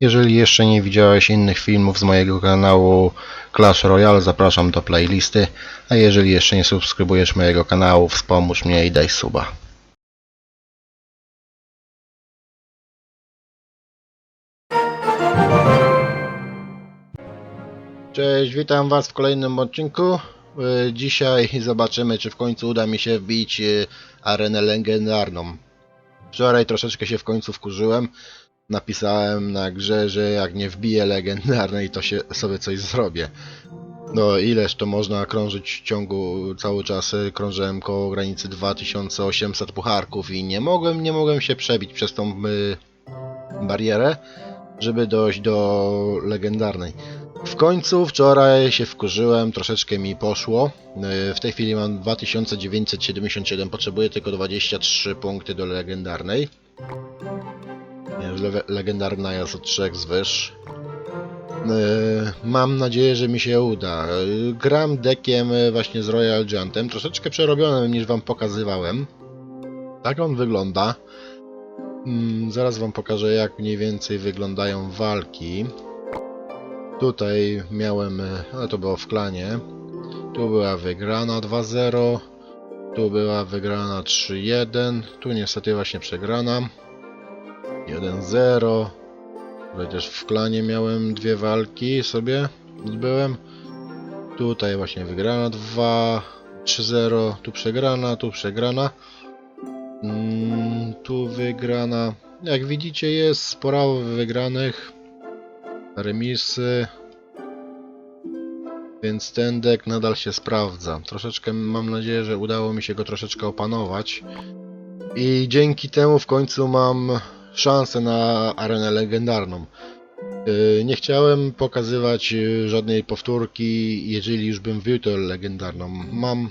Jeżeli jeszcze nie widziałeś innych filmów z mojego kanału Clash Royale, zapraszam do playlisty, a jeżeli jeszcze nie subskrybujesz mojego kanału, wspomóż mnie i daj suba. Cześć, witam Was w kolejnym odcinku. Y, Dzisiaj zobaczymy, czy w końcu uda mi się wbić y, arenę legendarną. Wczoraj troszeczkę się w końcu wkurzyłem. Napisałem na grze, że jak nie wbiję legendarnej, to się sobie coś zrobię. No ileż to można krążyć w ciągu cały czas y, krążyłem koło granicy 2800 pucharków i nie mogłem, nie mogłem się przebić przez tą y, barierę, żeby dojść do legendarnej. W końcu wczoraj się wkurzyłem, troszeczkę mi poszło. Yy, W tej chwili mam 2977, potrzebuję tylko 23 punkty do legendarnej. Le- legendarna jest od 3 zwyż. Yy, Mam nadzieję, że mi się uda. Yy, Gram dekiem yy, właśnie z Royal Giantem, troszeczkę przerobionym niż wam pokazywałem. Tak on wygląda. Mm, Zaraz wam pokażę jak mniej więcej wyglądają walki. Tutaj miałem, e, ale to było w klanie. Tu była wygrana 2-0. Tu była wygrana 3-1. Tu niestety właśnie przegrana. 1-0. Tutaj też w klanie miałem dwie walki sobie zbyłem. Tutaj właśnie wygrana 2, 3-0. Tu przegrana, tu przegrana. Mm, tu wygrana. Jak widzicie jest sporo wygranych remisy. Więc ten deck nadal się sprawdza. Troszeczkę mam nadzieję, że udało mi się go troszeczkę opanować. I dzięki temu w końcu mam szansę na arenę legendarną. Yy, Nie chciałem pokazywać yy, żadnej powtórki, jeżeli już bym wbił tę legendarną. Mam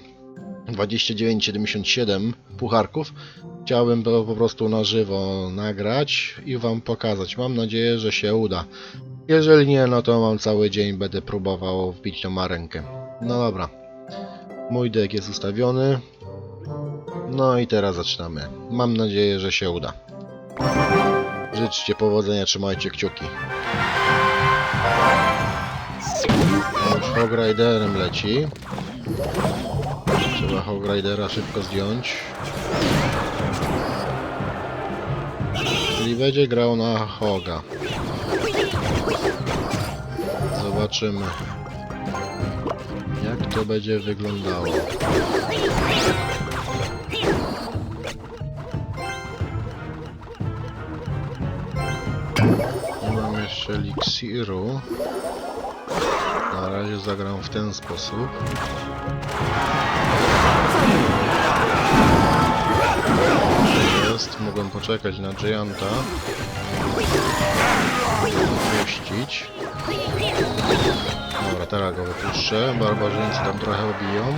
29,77 pucharków. Chciałbym to po prostu na żywo nagrać i wam pokazać. Mam nadzieję, że się uda. Jeżeli nie, no to mam cały dzień, będę próbował wbić tą marenkę. No dobra. Mój deck jest ustawiony. No i teraz zaczynamy. Mam nadzieję, że się uda. Życzcie powodzenia, trzymajcie kciuki. Już Hog Riderem leci. Trzeba Hog Ridera szybko zdjąć. Czyli będzie grał na Hoga. Zobaczymy. Jak to będzie wyglądało. Eliksiru. Na razie zagram w ten sposób. Jest, mogłem poczekać na Gianta. Puścić. Dobra, teraz go wypuszczę. Barbarzyńcy tam trochę obiją.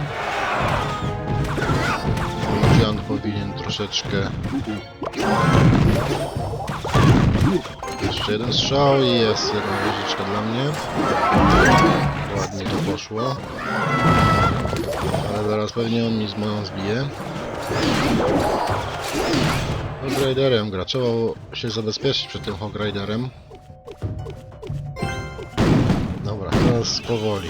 Giant powinien troszeczkę... Jeszcze jeden strzał i jest jedna wieżyczka dla mnie. Ładnie to poszło. Ale zaraz pewnie on mi z moją zbije. Hog Riderem gra. Trzeba się zabezpieczyć przed tym Hog Riderem. Dobra, teraz powoli.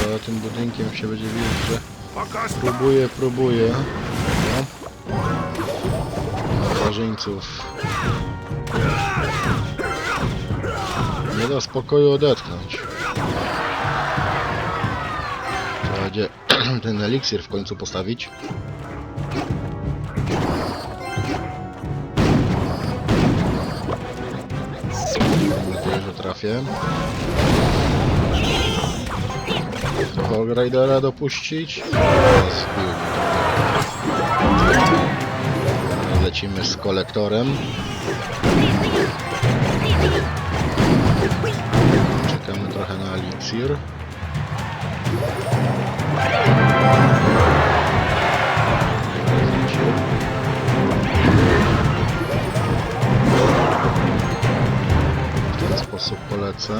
Trzeba tym budynkiem się będzie widzieć, że próbuję, próbuję. No. Nie da spokoju odetchnąć. Trzeba będzie ten eliksir w końcu postawić. Mam nadzieję, że trafię. Hog Ridera dopuścić. Lecimy z kolektorem. Czekamy trochę na eliksir. W ten sposób polecę.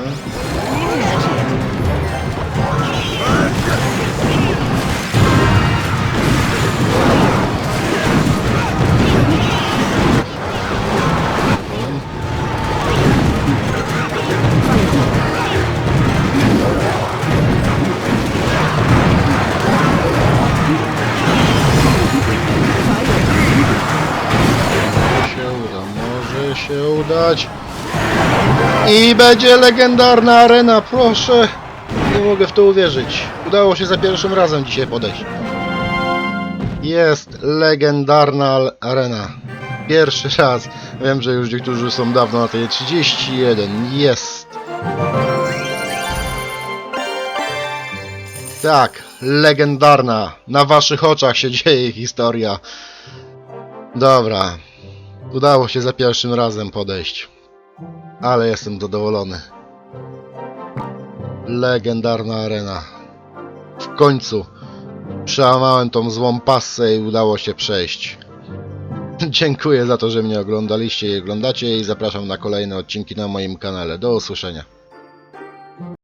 I będzie legendarna arena, proszę. Nie mogę w to uwierzyć. Udało się za pierwszym razem dzisiaj podejść. Jest legendarna arena. Pierwszy raz. Wiem, że już niektórzy są dawno na tej 31. Jest. Tak, legendarna. Na waszych oczach się dzieje historia. Dobra. Udało się za pierwszym razem podejść. Ale jestem zadowolony. Legendarna arena. W końcu przełamałem tą złą passę i udało się przejść. Dziękuję za to, że mnie oglądaliście i oglądacie i zapraszam na kolejne odcinki na moim kanale. Do usłyszenia.